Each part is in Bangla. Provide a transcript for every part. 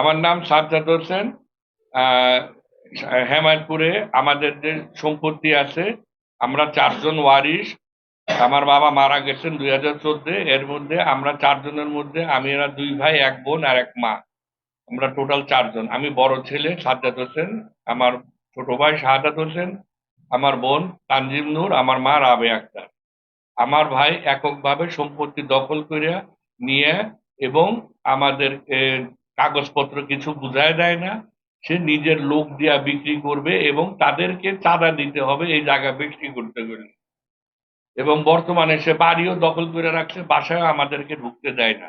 আমার নাম সাজ্জাদ হোসেন। হেমায়তপুরে আমাদের যে সম্পত্তি আছে, আমরা চারজন ওয়ারিশ। আমার বাবা মারা গেছেন দুই হাজার চোদ্দে। এর মধ্যে আমরা চারজনের মধ্যে আমি, এরা দুই ভাই, এক বোন আর এক মা। আমরা টোটাল চারজন। আমি বড় ছেলে সাজ্জাদ হোসেন, আমার ছোট ভাই শাহাদাত হোসেন, আমার বোন তানজিম নূর, আমার মা রাবে আক্তার। আমার ভাই এককভাবে সম্পত্তি দখল করিয়া নিয়ে এবং আমাদের কাগজপত্র কিছু বুঝায় দেয় না সে নিজের লোক দিয়া বিক্রি করবে এবং তাদেরকে চাঁদা দিতে হবে এই জায়গা বিক্রি করতে গেলে। এবং বর্তমানে সে বাড়িও দখল করে রাখছে বাসায় আমাদেরকে ঢুকতে দেয় না।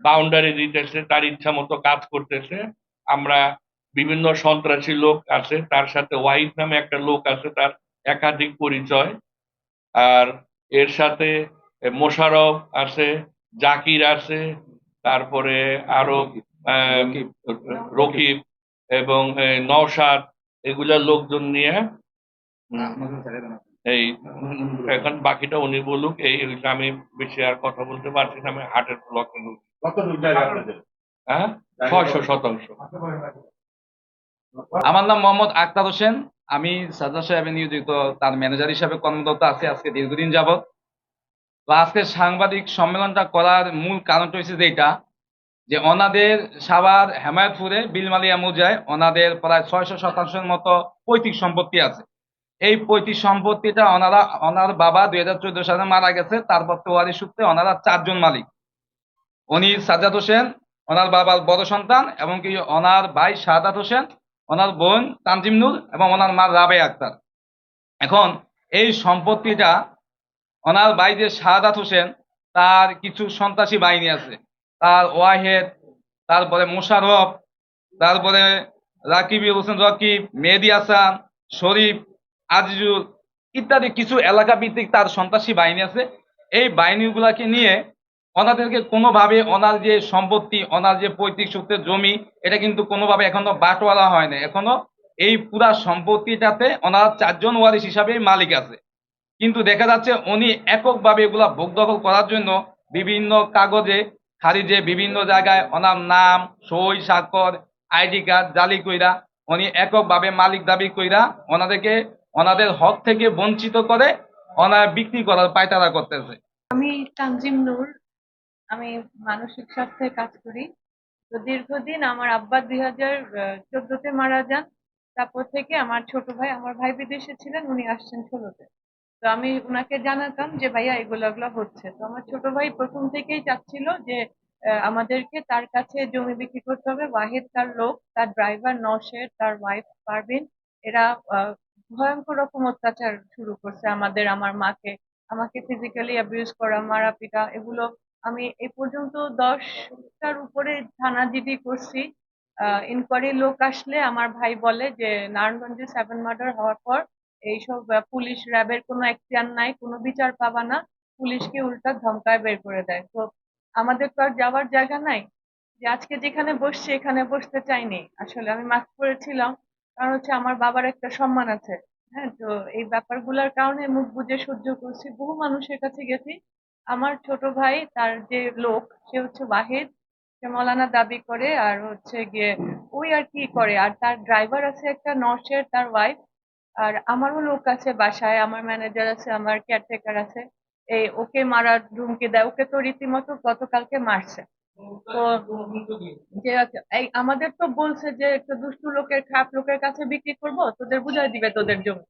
বাউন্ডারি দিতেছে তার ইচ্ছা মতো কাজ করতেছে। আমরা বিভিন্ন সন্ত্রাসী লোক আছে তার সাথে ওয়াহিদ নামে একটা লোক আছে তার একাধিক পরিচয়। আর এর সাথে মোশারফ আছে জাকির আছে তারপরে আরও আহ, রকিব। এবং নওশাদ এগুলা লোকজন নিয়ে এই এখন বাকিটা উনি বলুক এই আমি বেশি আর কথা বলতে পারছি না আমি হার্টের ব্লকে আপনাদের? হ্যাঁ? ছয়শো শতাংশ। আমার নাম মোহাম্মদ আক্তার হোসেন। আমি সাজা সাহেবে নিয়োজিত তার ম্যানেজার হিসাবে কর্মরত আছি। আজকে দীর্ঘদিন যাবৎ। তো আজকে সাংবাদিক সম্মেলনটা করার মূল কারণটা হচ্ছে যে এটা, যে ওনাদের সাভার হেমায়তপুরে বিলমালিয়া মুজায় ওনাদের প্রায় ছয়শো শতাংশের মতো পৈতৃক সম্পত্তি আছে। এই পৈতৃক সম্পত্তিটা ওনারা, ওনার বাবা দুই হাজার চোদ্দ সালে মারা গেছে, তারপর তোয়ারি সূত্রে ওনারা চারজন মালিক। উনি সাজ্জাদ হোসেন, ওনার বাবার বড় সন্তান এবং কি ওনার ভাই শাহাদাত হোসেন, ওনার বোন তানজিম এবং ওনার মা রাবে আক্তার। এখন এই সম্পত্তিটা ওনার ভাই যে শাহাদাত হোসেন তার কিছু সন্ত্রাসী বাহিনী আছে। তার ওয়াহেদ, তারপরে মোশারফ তারপরে রাকিবুল হোসেন রকিব, মেহেদি হাসান, শরীফ, আজিজুল ইত্যাদি কিছু এলাকা ভিত্তিক তার সন্ত্রাসী বাহিনী আছে। এই বাহিনীগুলাকে নিয়ে ওনাদেরকে কোনোভাবে ওনার যে সম্পত্তি ওনার যে পৈতৃক সূত্রের জমি, এটা কিন্তু কোনোভাবে এখনও বাটোয়ারা হয় না এখনও এই পুরা সম্পত্তিটাতে ওনার চারজন ওয়ারিশ হিসাবে মালিক আছে। কিন্তু দেখা যাচ্ছে উনি এককভাবে এগুলা ভোগ দখল করার জন্য বিভিন্ন কাগজে, খারিজে বিভিন্ন জায়গায় ওনার নাম, সই, স্বাক্ষর, আইডি কার্ড জালি কইরা উনি এককভাবে মালিক দাবি কইরা ওনাদেরকে, ওনাদের হক থেকে বঞ্চিত করে ওনার বিক্রি করার পায়তারা করতেছে। আমি তানজিম নূর, আমি মানসিক স্বাস্থ্যে কাজ করি। তো দীর্ঘদিন আমার আব্বা দুই হাজার চোদ্দতে মারা যান। তারপর থেকে আমার ছোট ভাই, আমার ভাই বিদেশে ছিলেন, উনি আসছেন ষোলোতে। তো আমি ওনাকে জানাতাম যে, ভাইয়া এগুলো এগুলো হচ্ছে। তো আমার ছোট ভাই প্রথম থেকেই চাচ্ছিল যে আমাদেরকে তার কাছে জমি বিক্রি করতে হবে। ওয়াহিদ তার লোক, তার ড্রাইভার নশের তার ওয়াইফ পারভিন। এরা ভয়ঙ্কর রকম অত্যাচার শুরু করছে আমাদের, আমার মাকে। আমাকে ফিজিক্যালি অ্যাবিউজ করা, মারা পিটা, এগুলো আমি এই পর্যন্ত দশটার উপরে থানা জিডি করছি ইনকোয়ারি লোক আসলে আমার ভাই বলে যে, নারায়ণগঞ্জে সেভেন মার্ডার হওয়ার পর এইসব পুলিশ র্যাবের কোনো এখতিয়ার নাই, কোনো বিচার পাবা না। পুলিশকে উল্টা ধমকায় বের করে দেয়। তো আমাদের তো আর যাওয়ার জায়গা নাই। যে আজকে যেখানে বসছি, এখানে বসতে চাইনি। আসলে আমি মাস্ক পরেছিলাম। কারণ হচ্ছে আমার বাবার একটা সম্মান আছে। হ্যাঁ তো এই ব্যাপারগুলোর কারণে মুখ বুজে সহ্য করছি। বহু মানুষের কাছে গেছি। আমার ছোট ভাই, তার যে লোক, সে হচ্ছে ওয়াহিদ। সে মলানা দাবি করে, আর হচ্ছে গিয়ে ওই আর কি করে। আর তার ড্রাইভার আছে একটা নর্সের, তার ওয়াইফ আর আমারও লোক আছে বাসায়, আমার ম্যানেজার আছে, আমার কেয়ারটেকার আছে। এই ওকে মারার ধুমকি দেয়, ওকে তো রীতিমতো গতকালকে মারছে। তো যে এই আমাদের তো বলছে যে একটা দুষ্টু লোকের খারাপ লোকের কাছে বিক্রি করব, তোদের বুঝাই দিবে তোদের জমি।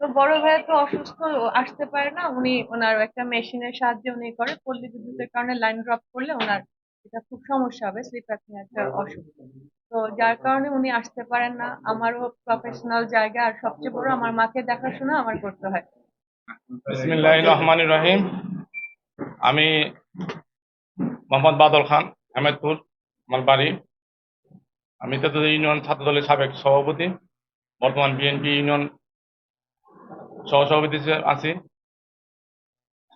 তো বড় ভাই তো অসুস্থ আসতে পারে না, উনি ওনার একটা মেশিনের সাহায্যে উনি করে, পল্লী বিদ্যুতের কারণে লাইন ড্রপ করলে ওনার এটা খুব সমস্যা হবে স্লিপ একটা অসুখ। তো যার কারণে উনি আসতে পারেন না। আমারও প্রফেশনাল জায়গা, আর সবচেয়ে বড় আমার মাকে দেখাশোনা আমার করতে হয়। বিসমিল্লাহ রহমান রহিম। আমি মোহাম্মদ বাদল খান, আহমেদপুর, আমার বাড়ি। আমি তেতুলিয়া ইউনিয়ন ছাত্র দলের সাবেক সভাপতি, বর্তমান বিএনপি ইউনিয়ন সহসভাপতি আছি।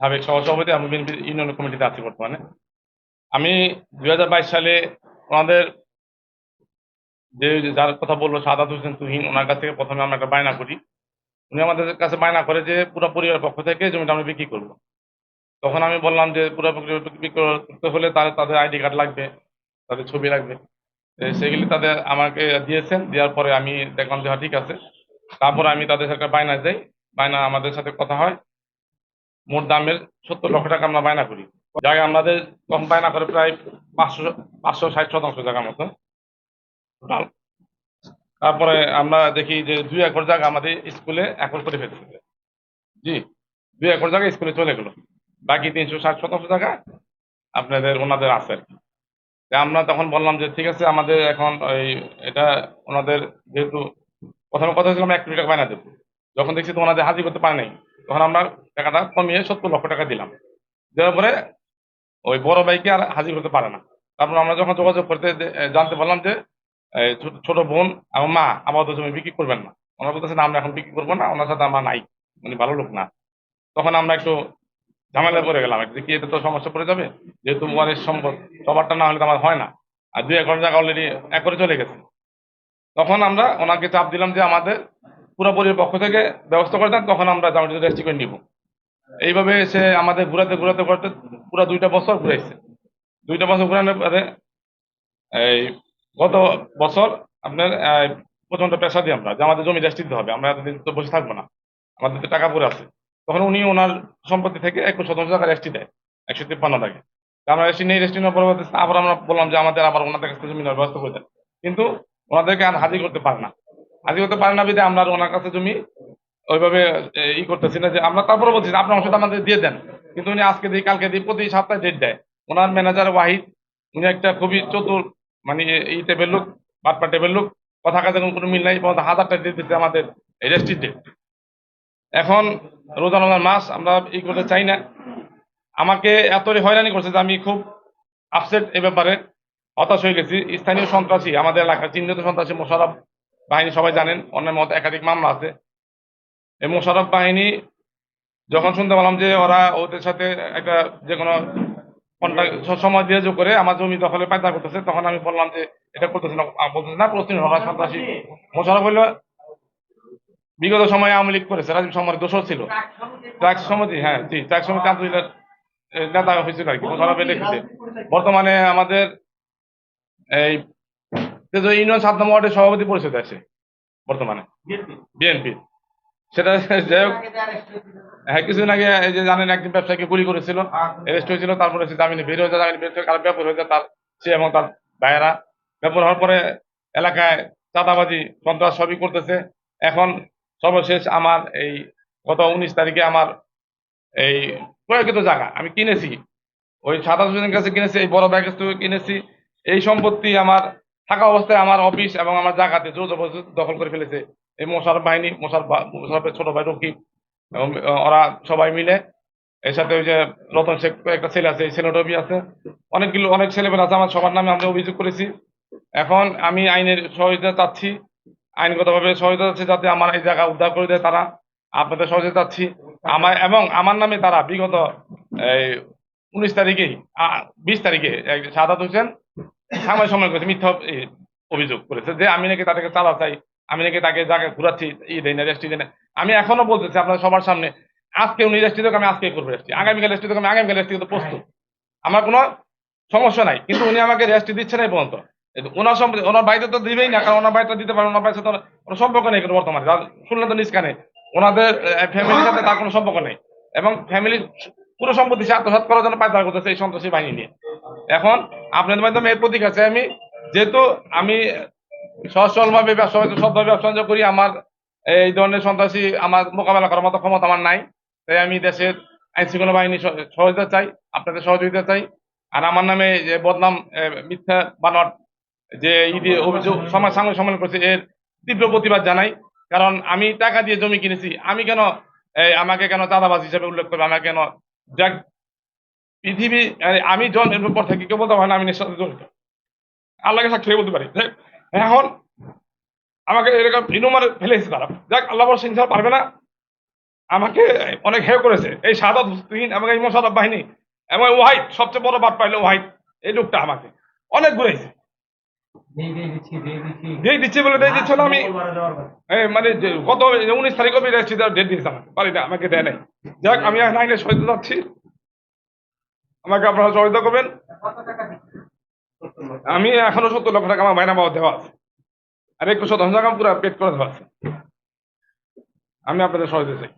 সাবেক সহসভাপতি আমি বিএনপি ইউনিয়ন কমিটিতে আছি বর্তমানে। আমি দুই হাজার বাইশ সালে ওনাদের যে যার কথা বলল সাদাত হোসেন তুহিন, ওনার কাছ থেকে প্রথমে আমরা একটা বায়না করি। উনি আমাদের কাছে বায়না করে যে, পুরো পরিবারের পক্ষ থেকে জমিটা আমরা বিক্রি করব। তখন আমি বললাম যে, পুরো বিক্রি করতে হলে তাদের তাদের আইডি কার্ড লাগবে, তাদের ছবি লাগবে। সেগুলি তাদের আমাকে দিয়েছেন, দেওয়ার পরে আমি দেখলাম যে হ্যাঁ ঠিক আছে। তারপরে আমি তাদের সাথে বায়না যাই বায়না আমাদের সাথে কথা হয়। মোট দামের সত্তর লক্ষ টাকা আমরা বায়না করি। জায়গা আমাদের কম বায়না করে প্রায় পাঁচশো পাঁচশো ষাট শতাংশ জায়গার মতো তারপরে আমরা দেখি যে দুই একর জায়গা আমাদের স্কুলে একর করে ফেলছে। জি, দুই একর জায়গা স্কুলে চলে গেল। বাকি তিনশো ষাট শতাংশ জায়গা আপনাদের ওনাদের আছে আর কি। আমরা তখন বললাম যে, ঠিক আছে, আমাদের এখন ওই এটা ওনাদের যেহেতু প্রথমে কথা ছিলাম এক কোটি টাকা বায়না দেবো। যখন দেখছি তো ওনাদের হাজির করতে পারে নাই, তখন আমরা টাকাটা কমিয়ে সত্তর লক্ষ টাকা দিলাম। দেওয়ার পরে ওই বড় ভাইকে আর হাজির করতে পারে না। তারপর আমরা যখন যোগাযোগ করতে জানতে পারলাম যে ছোট- বোন এবং মা আপাতত জমি বিক্রি করবেন না। ওনার বলতেছে, না, আমরা এখন বিক্রি করব না, ওনার সাথে আমরা নাই, উনি ভালো লোক না। তখন আমরা একটু ঝামেলা পড়ে গেলাম, একটু কি এটা তো সমস্যা পড়ে যাবে, যেহেতু ওয়ারের সম্পদ, সবারটা না হলে তো আমার হয় না। আর দুই একর জায়গা অলরেডি এক করে চলে গেছে। তখন আমরা ওনাকে চাপ দিলাম যে আমাদের পুরোপুরির পক্ষ থেকে ব্যবস্থা করে দেন, তখন আমরা জামাটি রেজিস্ট্রি করে নিব। এইভাবে সে আমাদের ঘুরাতে ঘুরাতে ঘুরাতে পুরো দুইটা বছর ঘুরাইছে। দুইটা বছর ঘুরানোর পরে এই গত বছর আপনার প্রচণ্ড পেশা দিই আমরা যে আমাদের জমি রেজিস্ট্রি দিতে হবে, আমরা এতদিন তো বসে থাকব না, আমাদের তো টাকা পড়ে আছে। তখন উনি ওনার সম্পত্তি থেকে একুশ শতাংশ টাকা রেজিস্ট্রি দেয়, একশো তিপ্পান্ন টাকা। আমরা রেজিস্ট্রি নেই রেজিস্ট্রি নেওয়ার পরবর্তী আবার আমরা বললাম যে আমাদের আবার ওনাদের কাছ থেকে জমি নেওয়ার ব্যবস্থা করে দেন। কিন্তু ওনাদেরকে আর হাজির করতে পারে না। হাজির করতে পারে না বিধে আমরা ওনার কাছে জমি ওইভাবে ই করতেছি না যে আমরা তারপরে বলছি আপনার অংশটা আমাদের দিয়ে দেন। কিন্তু উনি আজকে দিই, কালকে দিই, প্রতি সপ্তাহে ডেট দেয়। ওনার ম্যানেজার ওয়াহিদ, উনি একটা খুবই চতুর মানে এই টেবিল লোক, বাটপা টেবিল লোক, কথা কাজে কোনো মিল নাই হাজারটা ডেট দিতে আমাদের রেস্ট্রি ডেট এখন রোজা রমজান মাস, আমরা ই করতে চাই না। আমাকে এতই হয়রানি করছে যে আমি খুব আপসেট এ ব্যাপারে হতাশ হয়ে গেছি। স্থানীয় সন্ত্রাসী, আমাদের এলাকার চিহ্নিত সন্ত্রাসী মোশারফ বাহিনী, সবাই জানেন, অন্যের মতো একাধিক মামলা আছে। এই মোশারফ বাহিনী, যখন শুনতে পেলাম যে ওরা ওদের সাথে একটা যে কোনো সময় দিয়ে যোগ করে আমার জমি দখলে পায়দা করতেছে তখন আমি বললাম যে এটা করতেছে না বলতেছে না প্রশ্ন ওরা সন্ত্রাসী। মোশারফ হইল বিগত সময়ে আওয়ামী লীগ করেছে রাজীব সময়ের দোষর ছিল। ট্রাক সমিতি হ্যাঁ জি ট্রাক সমিতি আন্তর্জাতিক নেতা হয়েছিল আর কি মোশারফ লিখেছে বর্তমানে আমাদের এই ইউনিয়ন সাত নম্বর ওয়ার্ডের সভাপতি পরিষদ আছে বর্তমানে। বিএনপি। সেটা যাই হোক হ্যাঁ কিছুদিন আগে এই যে জানেন একজন ব্যবসায়ীকে গুলি করেছিল অ্যারেস্ট হয়েছিল তারপরে সে জামিনে বের হয়ে যায় জামিনে বের হয়ে কারও ব্যাপার হয়ে যায় তার সে এবং তার ভাইয়েরা। ব্যাপার হওয়ার পরে এলাকায় চাঁদাবাজি সন্ত্রাস সবই করতেছে। এখন সর্বশেষ আমার এই গত উনিশ তারিখে আমার এই প্রয়োগিত জায়গা আমি কিনেছি। ওই সাতাশ জনের কাছে কিনেছি এই বড় ব্যাগের থেকে কিনেছি। এই সম্পত্তি আমার থাকা অবস্থায় আমার অফিস এবং আমার জায়গাতে জোর জবরদস্ত দখল করে ফেলেছে। এই মোশারফ বাহিনী মোশারফ বা- মোশারফের ছোট ভাই রকিব এবং ওরা সবাই মিলে এর সাথে ওই যে রতন শেখ একটা ছেলে আছে, এই ছেলেটাও আছে। অনেকগুলো, অনেক ছেলেমেয়ে আছে, আমার সবার নামে আমরা অভিযোগ করেছি। এখন আমি আইনের সহযোগিতা চাচ্ছি, আইনগতভাবে সহযোগিতা চাচ্ছি যাতে আমার এই জায়গা উদ্ধার করে দেয় তারা। আপনাদের সহযোগিতা চাচ্ছি। আমার, এবং আমার নামে তারা বিগত, এই উনিশ তারিখেই বিশ তারিখে সাদাত হোসেন সময় সময় করেছে, মিথ্যা অভিযোগ করেছে যে আমি নাকি তাদেরকে চালা চাই আমি নাকি তাকে জায়গায় ঘুরাচ্ছি ই দেয় না রেস্টি দেয় না। আমি এখনও বলতেছি আপনার সবার সামনে আজকে উনি রেস্টি দেখ আমি আজকে করব রেস্টি আগামীকাল রেস্টি দেখ আমি আগামীকাল রেস্টি করতে প্রস্তুত। আমার কোনো সমস্যা নাই কিন্তু উনি আমাকে রেস্টি দিচ্ছে না এই পর্যন্ত। ওনার সম্পর্কে ওনার বাড়িতে তো দিবেই না কারণ ওনার বাড়িতে দিতে পারে ওনার বাড়ির সাথে কোনো সম্পর্ক নেই কিন্তু বর্তমানে। শুনলে তো নিষ্কানে ওনাদের ফ্যামিলির সাথে তার কোনো সম্পর্ক নেই। এবং ফ্যামিলির পুরো সম্পত্তি সে আত্মসাৎ করার জন্য পায়তারা করতেছে এই সন্ত্রাসী বাহিনী নিয়ে। এখন আপনাদের মাধ্যমে এর প্রতীক আছে। আমি যেহেতু আমি সচ্ছলভাবে ব্যবসা সৎভাবে ব্যবসা বাণিজ্য করি, আমার এই ধরনের সন্ত্রাসী আমার মোকাবেলা করার মতো ক্ষমতা আমার নাই। তাই আমি দেশের আইন শৃঙ্খলা বাহিনী সহযোগিতা চাই, আপনাদের সহযোগিতা চাই। আর আমার নামে যে বদনাম মিথ্যা বানট যে ঈদে অভিযোগ, সমাজ সামনে সম্মেলন করছে, এর তীব্র প্রতিবাদ জানাই। কারণ আমি টাকা দিয়ে জমি কিনেছি, আমি কেন আমাকে কেন চাঁদাবাজ হিসেবে উল্লেখ করবে, আমাকে কেন যাক পৃথিবী আমি জন্মের পর থেকে কেউ বলতে পারে না, আমি নেশার সাথে জড়িত আল্লাহকে সাক্ষী বলতে পারি। এখন আমাকে এরকম ইনুমার ফেলেছে তারা। যাক আল্লাহ বড় সিংহ পারবে না। আমাকে অনেক হেয় করেছে। এই সাদত হুসিন এবং এই মোসাদব বাহিনী এবং ওয়াহিদ সবচেয়ে বড় বাদ পাইলো ওয়াহিদ এই লোকটা আমাকে। অনেক ঘুরেছে দিয়ে দিচ্ছে বলে দিয়ে দিচ্ছে না আমি? মানে গত উনিশ তারিখ আমি রেস্টি ডেট দিয়েছে আমাকে। না আমাকে দেয় নাই। যাক আমি এখন আইনের সহিত যাচ্ছি। আমাকে আপনারা সহযোগিতা করবেন। আমি এখনও সত্তর লক্ষ টাকা আমার মাইনা পাওয়া দেওয়া আছে। আর একটু শতাংশ টাকা পুরো পেড করে দেওয়া আছে। আমি আপনাদের সহজে চাই।